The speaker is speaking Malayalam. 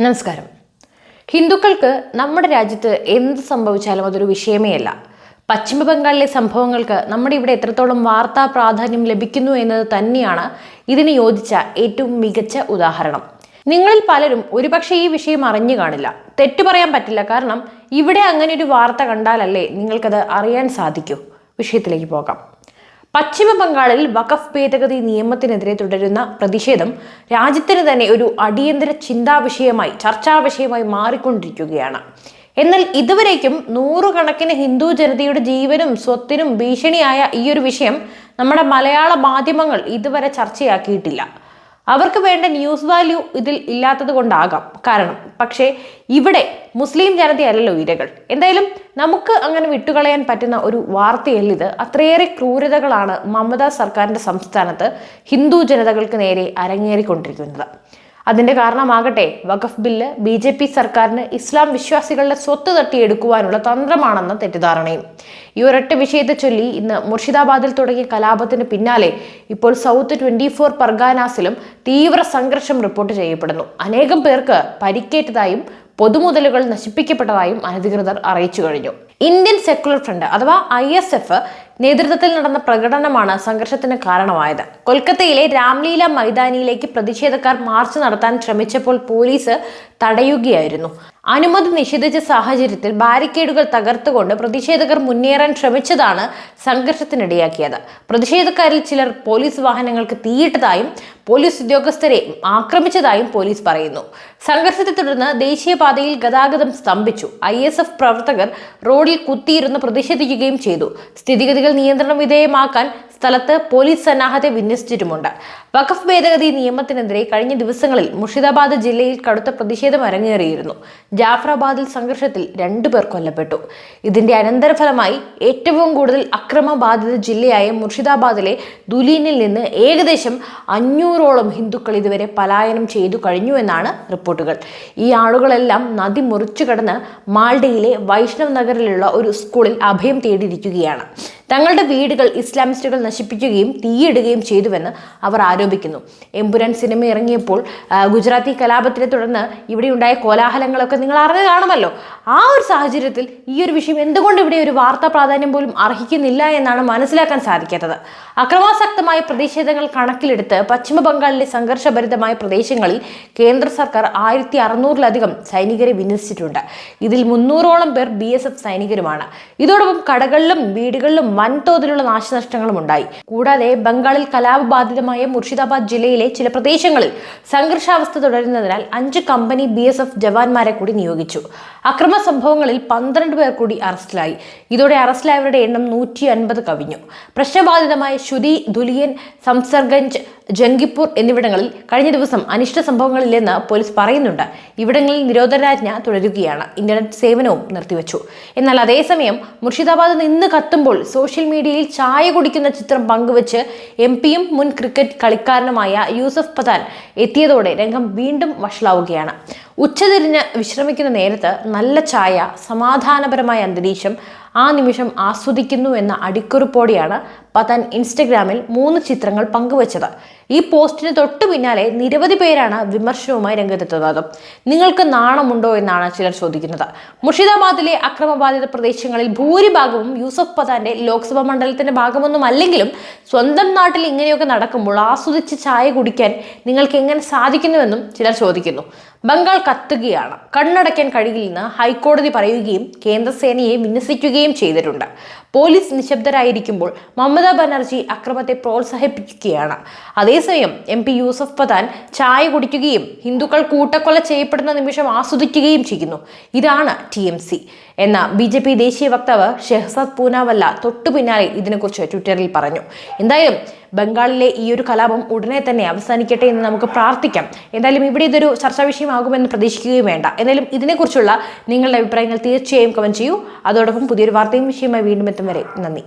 നമസ്കാരം. ഹിന്ദുക്കൾക്ക് നമ്മുടെ രാജ്യത്ത് എന്ത് സംഭവിച്ചാലും അതൊരു വിഷയമേ അല്ല. പശ്ചിമ ബംഗാളിലെ സംഭവങ്ങൾക്ക് നമ്മുടെ ഇവിടെ എത്രത്തോളം വാർത്താ പ്രാധാന്യം ലഭിക്കുന്നു എന്നത് തന്നെയാണ് ഇതിന് യോജിച്ച ഏറ്റവും മികച്ച ഉദാഹരണം. നിങ്ങളിൽ പലരും ഒരുപക്ഷെ ഈ വിഷയം അറിഞ്ഞു കാണില്ല. തെറ്റു പറയാൻ പറ്റില്ല. കാരണം ഇവിടെ അങ്ങനെ ഒരു വാർത്ത കണ്ടാലല്ലേ നിങ്ങൾക്കത് അറിയാൻ സാധിക്കൂ. വിഷയത്തിലേക്ക് പോകാം. പശ്ചിമ ബംഗാളിൽ വഖഫ് ഭേദഗതി നിയമത്തിനെതിരെ തുടരുന്ന പ്രതിഷേധം രാജ്യത്തിന് തന്നെ ഒരു അടിയന്തര ചിന്താ വിഷയമായി ചർച്ചാ വിഷയമായി മാറിക്കൊണ്ടിരിക്കുകയാണ്. എന്നാൽ ഇതുവരേക്കും നൂറുകണക്കിന് ഹിന്ദു ജനതയുടെ ജീവനും സ്വത്തിനും ഭീഷണിയായ ഈ ഒരു വിഷയം നമ്മുടെ മലയാള മാധ്യമങ്ങൾ ഇതുവരെ ചർച്ചയാക്കിയിട്ടില്ല. അവർക്ക് വേണ്ട ന്യൂസ് വാല്യൂ ഇതിൽ ഇല്ലാത്തത് കൊണ്ടാകാം. കാരണം പക്ഷേ ഇവിടെ മുസ്ലിം ജനതയല്ലല്ലോ ഇരകൾ. എന്തായാലും നമുക്ക് അങ്ങനെ വിട്ടുകളയാൻ പറ്റുന്ന ഒരു വാർത്തയല്ല ഇത്. അത്രയേറെ ക്രൂരതകളാണ് മമതാ സർക്കാരിന്റെ സംസ്ഥാനത്ത് ഹിന്ദു ജനതകൾക്ക് നേരെ അരങ്ങേറിക്കൊണ്ടിരിക്കുന്നത്. അതിന്റെ കാരണമാകട്ടെ Waqf bill B J P സർക്കാരിന് ഇസ്ലാം വിശ്വാസികളുടെ സ്വത്ത് തട്ടിയെടുക്കുവാനുള്ള തന്ത്രമാണെന്ന തെറ്റിദ്ധാരണയും. ഈ ഒരൊറ്റ വിഷയത്തെ ചൊല്ലി ഇന്ന് മുർഷിദാബാദിൽ തുടങ്ങിയ കലാപത്തിന് പിന്നാലെ ഇപ്പോൾ സൗത്ത് ട്വന്റി ഫോർ പർഗാനാസിലും തീവ്ര സംഘർഷം റിപ്പോർട്ട് ചെയ്യപ്പെടുന്നു. അനേകം പേർക്ക് പരിക്കേറ്റതായും പൊതുമുതലുകൾ നശിപ്പിക്കപ്പെട്ടതായും അനധികൃതർ അറിയിച്ചു കഴിഞ്ഞു. ഇന്ത്യൻ സെക്യുലർ ഫ്രണ്ട് അഥവാ ഐ എസ് എഫ് നേതൃത്വത്തിൽ നടന്ന പ്രകടനമാണ് സംഘർഷത്തിന് കാരണമായത്. കൊൽക്കത്തയിലെ രാംലീല മൈതാനിയിലേക്ക് പ്രതിഷേധക്കാർ മാർച്ച് നടത്താൻ ശ്രമിച്ചപ്പോൾ പോലീസ് തടയുകയായിരുന്നു. അനുമതി നിഷേധിച്ച സാഹചര്യത്തിൽ ബാരിക്കേഡുകൾ തകർത്തുകൊണ്ട് പ്രതിഷേധകർ മുന്നേറാൻ ശ്രമിച്ചതാണ് സംഘർഷത്തിനിടയാക്കിയത്. പ്രതിഷേധക്കാരിൽ ചിലർ പോലീസ് വാഹനങ്ങൾക്ക് തീയിട്ടതായും പോലീസ് ഉദ്യോഗസ്ഥരെ ആക്രമിച്ചതായും പോലീസ് പറയുന്നു. സംഘർഷത്തെ തുടർന്ന് ദേശീയപാതയിൽ ഗതാഗതം സ്തംഭിച്ചു. ഐ പ്രവർത്തകർ റോഡിൽ കുത്തിയിരുന്ന് പ്രതിഷേധിക്കുകയും ചെയ്തു. സ്ഥിതിഗതികൾ നിയന്ത്രണ വിധേയമാക്കാൻ സ്ഥലത്ത് പോലീസ് സന്നാഹത്തെ വിന്യസിച്ചിട്ടുമുണ്ട്. വഖഫ് ഭേദഗതി നിയമത്തിനെതിരെ കഴിഞ്ഞ ദിവസങ്ങളിൽ മുർഷിദാബാദ് ജില്ലയിൽ കടുത്ത പ്രതിഷേധം അരങ്ങേറിയിരുന്നു. ജാഫറാബാദിൽ സംഘർഷത്തിൽ രണ്ടുപേർ കൊല്ലപ്പെട്ടു. ഇതിന്റെ അനന്തരഫലമായി ഏറ്റവും കൂടുതൽ അക്രമബാധിത ജില്ലയായ മുർഷിദാബാദിലെ ദുലീനിൽ നിന്ന് ഏകദേശം അഞ്ഞൂറോളം ഹിന്ദുക്കൾ ഇതുവരെ പലായനം ചെയ്തു കഴിഞ്ഞു എന്നാണ് റിപ്പോർട്ടുകൾ. ഈ ആളുകളെല്ലാം നദി മുറിച്ചു കടന്ന് മാൾഡയിലെ വൈഷ്ണവ് നഗറിലുള്ള ഒരു സ്കൂളിൽ അഭയം തേടിയിരിക്കുകയാണ്. തങ്ങളുടെ വീടുകൾ ഇസ്ലാമിസ്റ്റുകൾ നശിപ്പിക്കുകയും തീയിടുകയും ചെയ്തുവെന്ന് അവർ ആരോപിക്കുന്നു. എമ്പുരാൻ സിനിമ ഇറങ്ങിയപ്പോൾ ഗുജറാത്തി കലാപത്തിനെ തുടർന്ന് ഇവിടെ ഉണ്ടായ കോലാഹലങ്ങളൊക്കെ നിങ്ങൾ അറിഞ്ഞു കാണുമല്ലോ. ആ ഒരു സാഹചര്യത്തിൽ ഈ ഒരു വിഷയം എന്തുകൊണ്ട് ഇവിടെ ഒരു വാർത്താ പ്രാധാന്യം പോലും അർഹിക്കുന്നില്ല എന്നാണ് മനസ്സിലാക്കാൻ സാധിക്കാത്തത്. അക്രമാസക്തമായ പ്രതിഷേധങ്ങൾ കണക്കിലെടുത്ത് പശ്ചിമ ബംഗാളിലെ സംഘർഷഭരിതമായ പ്രദേശങ്ങളിൽ കേന്ദ്ര സർക്കാർ ആയിരത്തി അറുന്നൂറിലധികം സൈനികരെ വിന്യസിച്ചിട്ടുണ്ട്. ഇതിൽ മുന്നൂറോളം പേർ ബി എസ് എഫ് സൈനികരുമാണ്. ഇതോടൊപ്പം കടകളിലും വീടുകളിലും വൻതോതിലുള്ള നാശനഷ്ടങ്ങളും ഉണ്ടായി. കൂടാതെ ബംഗാളിൽ കലാപബാധിതമായ മുർഷിദാബാദ് ജില്ലയിലെ ചില പ്രദേശങ്ങളിൽ സംഘർഷാവസ്ഥ തുടരുന്നതിനാൽ അഞ്ച് കമ്പനി ബി എസ് എഫ് ജവാന്മാരെ കൂടി നിയോഗിച്ചു. അക്രമ സംഭവങ്ങളിൽ പന്ത്രണ്ട് പേർ കൂടി അറസ്റ്റിലായി. ഇതോടെ അറസ്റ്റിലായവരുടെ എണ്ണം നൂറ്റി അൻപത് കവിഞ്ഞു. പ്രശ്നബാധിതമായ ശുതി ദുലിയൻ സംസർഗഞ്ച് ജംഗിപ്പൂർ എന്നിവിടങ്ങളിൽ കഴിഞ്ഞ ദിവസം അനിഷ്ട സംഭവങ്ങളില്ലെന്ന് പോലീസ് പറയുന്നുണ്ട്. ഇവിടങ്ങളിൽ നിരോധനാജ്ഞ തുടരുകയാണ്. ഇന്റർനെറ്റ് സേവനവും നിർത്തിവെച്ചു. എന്നാൽ അതേസമയം മുർഷിദാബാദ് നിന്ന് കത്തുമ്പോൾ സോഷ്യൽ മീഡിയയിൽ ചായ കുടിക്കുന്ന ചിത്രം പങ്കുവച്ച് എം പിയും മുൻ ക്രിക്കറ്റ് കളിക്കാരനുമായ യൂസഫ് പത്താൻ എത്തിയതോടെ രംഗം വീണ്ടും വഷളാവുകയാണ്. ഉച്ചതിരിഞ്ഞ് വിശ്രമിക്കുന്ന നേരത്ത് നല്ല ചായ സമാധാനപരമായ അന്തരീക്ഷം ആ നിമിഷം ആസ്വദിക്കുന്നു എന്ന അടിക്കുറിപ്പോടെയാണ് പതൻ ഇൻസ്റ്റഗ്രാമിൽ മൂന്ന് ചിത്രങ്ങൾ പങ്കുവച്ചത്. ഈ പോസ്റ്റിന് തൊട്ടു പിന്നാലെ നിരവധി പേരാണ് വിമർശനവുമായി രംഗത്തെത്തുന്നത്. നിങ്ങൾക്ക് നാണമുണ്ടോ എന്നാണ് ചിലർ ചോദിക്കുന്നത്. മുർഷിദാബാദിലെ അക്രമബാധിത പ്രദേശങ്ങളിൽ ഭൂരിഭാഗവും യൂസഫ് പതാന്റെ ലോക്സഭാ മണ്ഡലത്തിന്റെ ഭാഗമൊന്നും അല്ലെങ്കിലും സ്വന്തം നാട്ടിൽ ഇങ്ങനെയൊക്കെ നടക്കുമ്പോൾ ആസ്വദിച്ച് ചായ കുടിക്കാൻ നിങ്ങൾക്ക് എങ്ങനെ സാധിക്കുന്നുവെന്നും ചിലർ ചോദിക്കുന്നു. ബംഗാൾ കത്തുകയാണ്. കണ്ണടയ്ക്കാൻ കഴിയില്ലെന്ന് ഹൈക്കോടതി പറയുകയും കേന്ദ്രസേനയെ വിന്യസിക്കുകയും ചെയ്തിട്ടുണ്ട്. പോലീസ് നിശബ്ദരായിരിക്കുമ്പോൾ മമതാ ബാനർജി അക്രമത്തെ പ്രോത്സാഹിപ്പിക്കുകയാണ്. അതേസമയം എം പി യൂസഫ് പതാൻ ചായ കുടിക്കുകയും ഹിന്ദുക്കൾ കൂട്ടക്കൊല ചെയ്യപ്പെടുന്ന നിമിഷം ആസ്വദിക്കുകയും ചെയ്യുന്നു. ഇതാണ് ടി എം സി. എന്ന ബി ജെ പി ദേശീയ വക്താവ് ഷെഹ്സദ് പൂനാവല്ല തൊട്ടു പിന്നാലെ ഇതിനെക്കുറിച്ച് ട്വിറ്ററിൽ പറഞ്ഞു. എന്തായാലും ബംഗാളിലെ ഈ ഒരു കലാപം ഉടനെ തന്നെ അവസാനിക്കട്ടെ എന്ന് നമുക്ക് പ്രാർത്ഥിക്കാം. എന്തായാലും ഇവിടെ ഇതൊരു ചർച്ചാ വിഷയമാകുമെന്ന് പ്രതീക്ഷിക്കുകയും വേണ്ട. എന്തായാലും ഇതിനെക്കുറിച്ചുള്ള നിങ്ങളുടെ അഭിപ്രായങ്ങൾ തീർച്ചയായും കമന്റ് ചെയ്യൂ. അതോടൊപ്പം പുതിയൊരു വാർത്തയും വിഷയമായി വീണ്ടും എത്തും വരെ. നന്ദി.